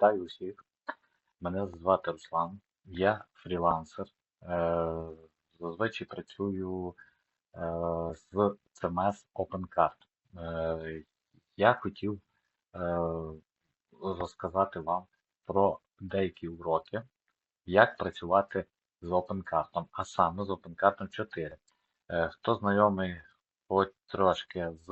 Вітаю усіх. Мене звати Руслан. Я фрілансер. Е, Зазвичай працюю е, з CMS OpenCard. Е, Я хотів розказати вам про деякі уроки, як працювати з OpenCard, а саме з OpenCard 4. Е, Хто знайомий хоч трошки з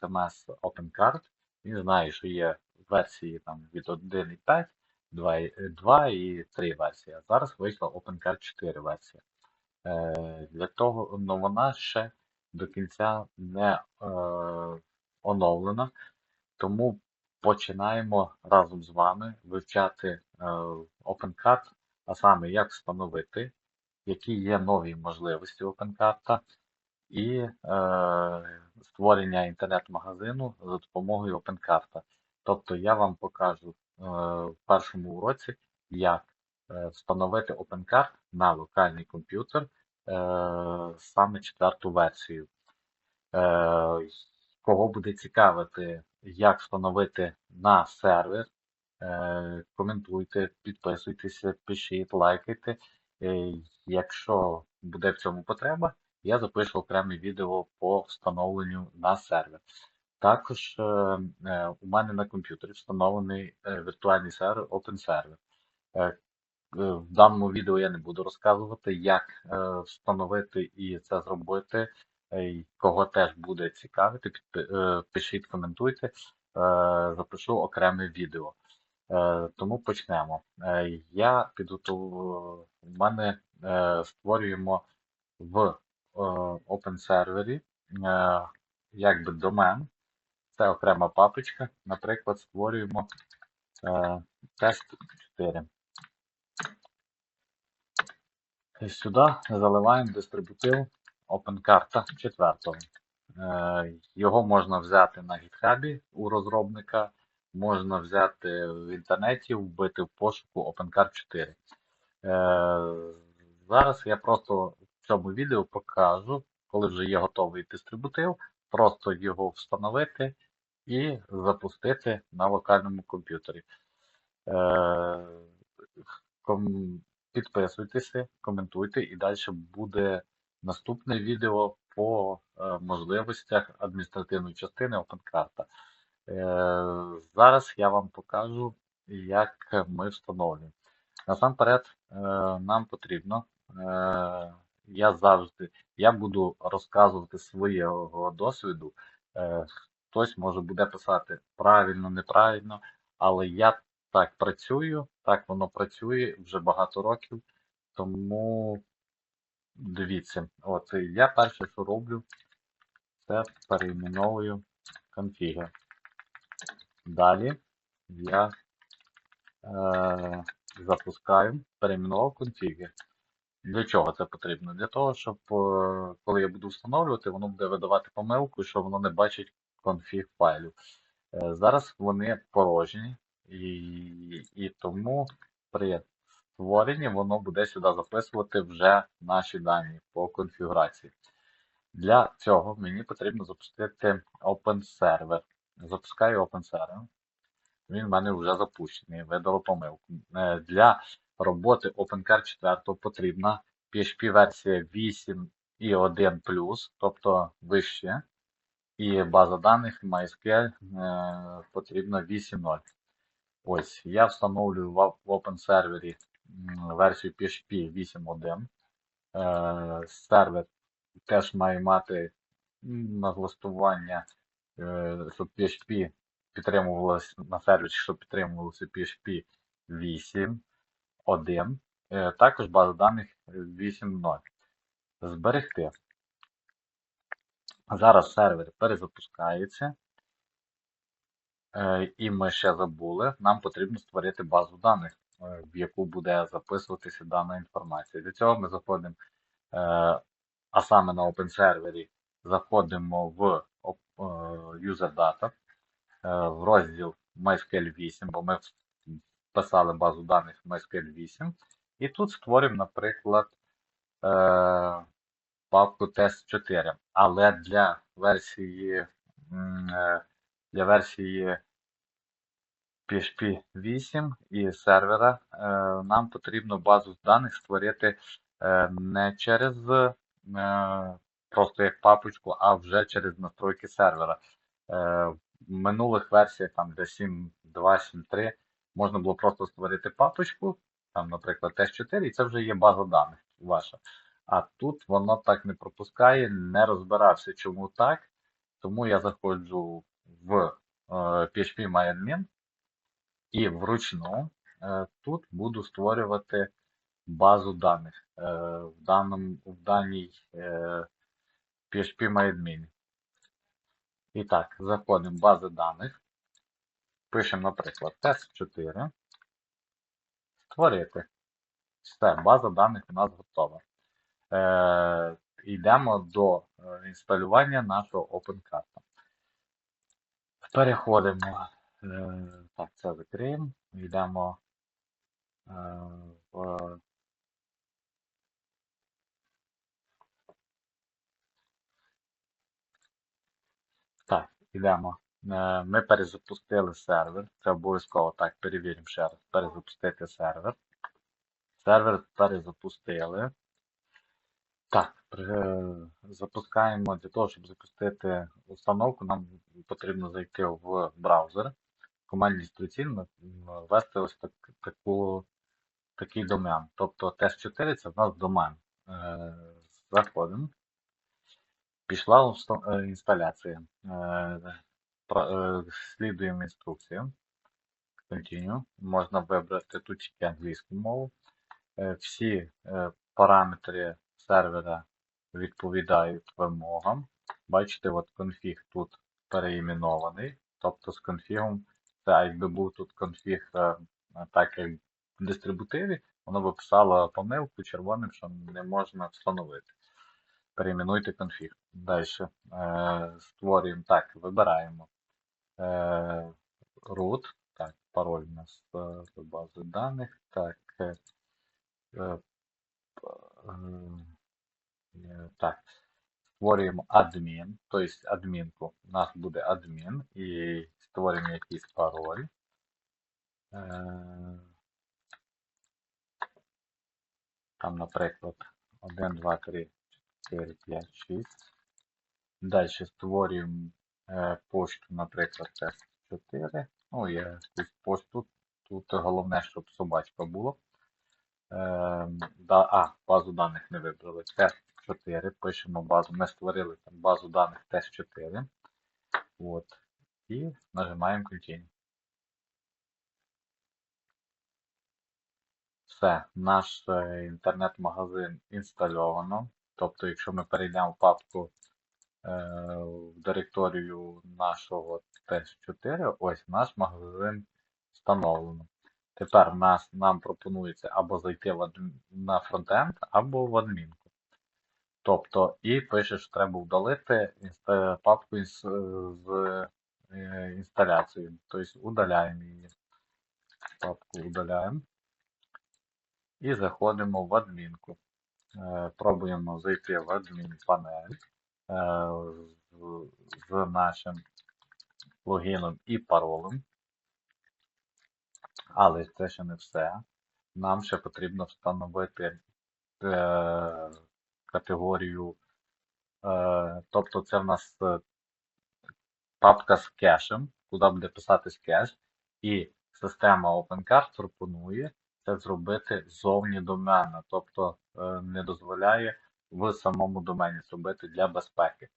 CMS OpenCard, він знає, що є версії там від 1.5, 2, і- 2 і 3 версії. А зараз вийшла OpenCard 4 версія. Е, Для того, ну вона ще до кінця не е, оновлена, тому починаємо разом з вами вивчати е, OpenCard, а саме як встановити, які є нові можливості OpenCard і е, створення інтернет-магазину за допомогою OpenCard. Тобто я вам покажу е, в першому уроці, як е, встановити OpenCard на локальний комп'ютер е, саме четверту версію. Кого буде цікавити, як встановити на сервер, коментуйте, підписуйтеся, пишіть, лайкайте. Якщо буде в цьому потреба, я запишу окреме відео по встановленню на сервер. Також е, е, у мене на комп'ютері встановлений е, віртуальний сервер OpenServer. В даному відео я не буду розказувати, як встановити і це зробити. Кого теж буде цікавити, пишіть, коментуйте, запишу окреме відео. Тому почнемо. Я підготував, у мене створюємо в OpenServer е, якби домен. Це окрема папочка. Наприклад, створюємо е, тест 4. І сюди заливаємо дистрибутив OpenCarta 4. Е, Його можна взяти на GitHub у розробника, можна взяти в інтернеті, вбити в пошуку OpenCard 4. Е, Зараз я просто в цьому відео покажу, коли вже є готовий дистрибутив, просто його встановити і запустити на локальному комп'ютері. Е, Підписуйтеся, коментуйте, і далі буде наступне відео по е, можливостях адміністративної частини OpenCard. Е, Зараз я вам покажу, як ми встановлюємо. Насамперед, нам потрібно, я завжди я буду розказувати з свого досвіду. Хтось може буде писати правильно, неправильно, але я так працюю, так воно працює вже багато років. Тому дивіться, от я перше, що роблю, це перейменовую конфіги. Далі я е, запускаю перейменував конфіги. Для чого це потрібно? Для того, щоб е, коли я буду встановлювати, воно буде видавати помилку, що воно не бачить конфіг файлів. Е, Зараз вони порожні, і, тому при створенні воно буде сюди записувати вже наші дані по конфігурації. Для цього мені потрібно запустити OpenServer. Запускаю OpenServer. Він в мене вже запущений, видало помилку. Е, Для роботи OpenCard 4 потрібна PHP версія 8 і 1 тобто вище. І база даних MySQL е, потрібна 8.0. Ось, я встановлюю в в OpenServer версію PHP 8.1. Е, Сервер теж має мати налаштування, е, щоб PHP підтримувалося на сервісі, щоб підтримувалося PHP 8.1. Е, Також база даних 8.0. Зберегти. Зараз сервер перезапускається. Е, І ми ще забули, нам потрібно створити базу даних, е, в яку буде записуватися дана інформація. Для цього ми заходимо, е, а саме на OpenServer, заходимо в User Data, в розділ MySQL 8, бо ми вписали базу даних MySQL 8. І тут створимо, наприклад, папку тест 4. Але для версії е, для версії PHP 8 і сервера, е, нам потрібно базу даних створити е, не через просто як папочку, а вже через настройки сервера. В минулих версіях там де 7.2, 7.3 можна було просто створити папочку, там, наприклад, Тест4, і це вже є база даних ваша. А тут воно так не пропускає, не розбирався, чому так. Тому я заходжу в е, PHP MyAdmin і вручну е, тут буду створювати базу даних е, в, даному, в даній PHP MyAdmin. І так, заходимо в бази даних. Пишемо, наприклад, тест4. Створити. Все, база даних у нас готова. Е, йдемо до е, інсталювання нашого OpenCart. Переходимо. Е, так, це закриємо. Йдемо е, в. Так, йдемо. Ми перезапустили сервер. Це обов'язково так, перевіримо ще раз. Перезапустити сервер. Сервер перезапустили. Так, запускаємо для того, щоб запустити установку, нам потрібно зайти в браузер, командній строці ввести ось так, таку, такий домен. Тобто тест4 це в нас домен. Е, Заходимо. Пішла е, інсталяція. Е, е, Слідуємо інструкцію. Continue. Можна вибрати тут тільки англійську мову. Е, Всі е, параметри сервера відповідають вимогам. Бачите, от конфіг тут переіменований. Тобто з конфігом, це якби був тут конфіг, е, так як в дистрибутиві, воно би писало помилку червоним, що не можна встановити. Перейменуйте конфіг. Далі е, створюємо так, вибираємо е, root. Так, пароль у нас до бази даних. Так, Так, створюємо адмін, тобто адмінку. У нас буде адмін і створюємо якийсь пароль. Е, Там, наприклад, 1, 2, 3, 4, 5, 6. Далі створюємо е, пошту, наприклад, тест 4. Ну, я якусь пошту. Тут головне, щоб собачка була. Е, а, базу даних не вибрали. Тест 4. Пишемо базу. Ми створили там базу даних тест 4. От. І нажимаємо Continue. Все, наш е, інтернет-магазин інстальовано. Тобто, якщо ми перейдемо в папку е, в директорію нашого тест-4, ось наш магазин встановлено. Тепер нас, нам пропонується або зайти в адм... на фронтенд, або в адмінку. Тобто, і пише, що треба вдалити папку із... з е, інсталяцією. Тобто удаляємо її. Папку удаляємо. І заходимо в адмінку. Е, Пробуємо зайти в адмін панель е, з, нашим логіном і паролем. Але це ще не все. Нам ще потрібно встановити е, категорію. Е, тобто це в нас е, папка з кешем, куди буде писатись кеш. І система OpenCard пропонує це зробити зовні домена, тобто е, не дозволяє в самому домені зробити для безпеки.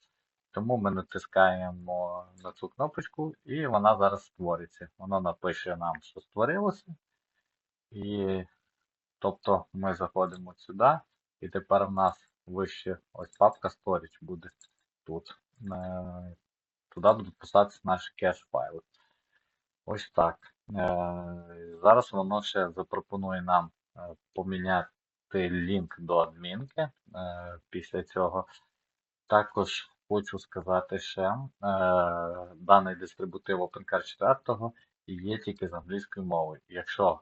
Тому ми натискаємо на цю кнопочку і вона зараз створиться. Вона напише нам, що створилося. І тобто ми заходимо сюди, і тепер в нас вище ось папка Storage буде тут. Е, Туди будуть писатися наші кеш-файли. Ось так. Е, Зараз воно ще запропонує нам е, поміняти лінк до адмінки після цього. Також хочу сказати ще, даний дистрибутив OpenCard 4 є тільки з англійською мовою. Якщо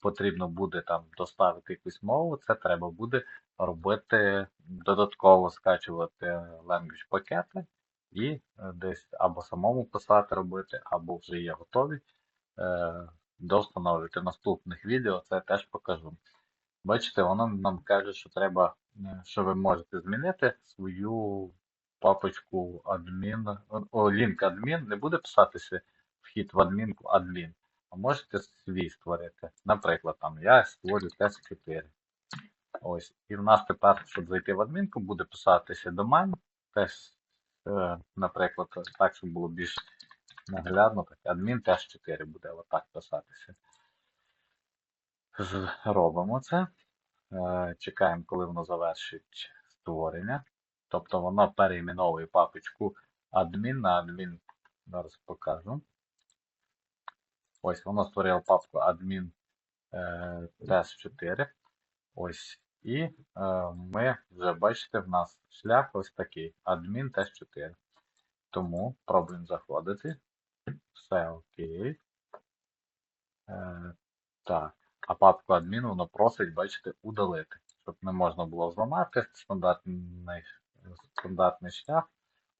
потрібно буде там доставити якусь мову, це треба буде робити додатково скачувати language пакети і е, десь або самому писати робити, або вже є готові. е, довстановлювати в наступних відео, це теж покажу. Бачите, воно нам каже, що треба, е, що ви можете змінити свою папочку адмін. О, лінк адмін не буде писатися вхід в адмінку адмін, а можете свій створити. Наприклад, там я створю тест 4. Ось. І в нас тепер, щоб зайти в адмінку, буде писатися домен. Теж, е, наприклад, так, щоб було більш наглядно, так, адмін теж 4 буде отак писатися. З- Робимо це. Е, Чекаємо, коли воно завершить створення. Тобто воно переіменовує папочку адмін на адмін. Зараз покажу. Ось воно створило папку адмін е, тест 4. Ось. І е, ми вже бачите, в нас шлях ось такий. Адмін тест 4. Тому пробуємо заходити. Все окей. Е, так. А папку адмін воно просить, бачите, удалити. Щоб не можна було зламати стандартний, стандартний шлях.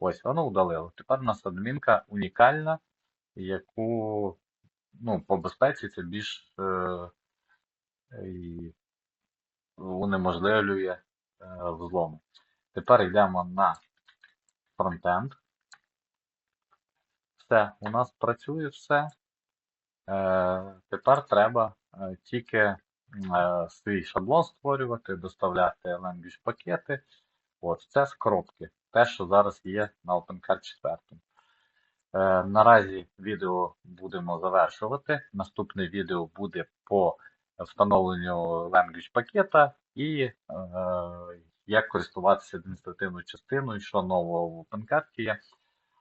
Ось, воно удалило. Тепер у нас адмінка унікальна, яку ну, по безпеці це більш е, і унеможливлює е, взлом. Тепер йдемо на фронтенд. Все, у нас працює все. Е, тепер треба е, тільки е, свій шаблон створювати, доставляти language пакети. От, це з коробки. Те, що зараз є на OpenCard 4. Е, наразі відео будемо завершувати. Наступне відео буде по встановленню language пакета і е, як користуватися адміністративною частиною, що нового в OpenCard є.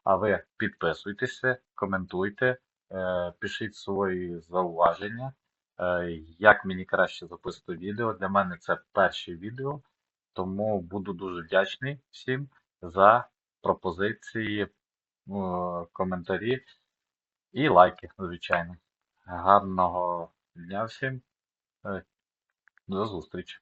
А ви підписуйтеся, коментуйте, е, пишіть свої зауваження, як мені краще записати відео. Для мене це перше відео, тому буду дуже вдячний всім за пропозиції, коментарі і лайки, звичайно. Гарного дня всім. Е, До зустрічі!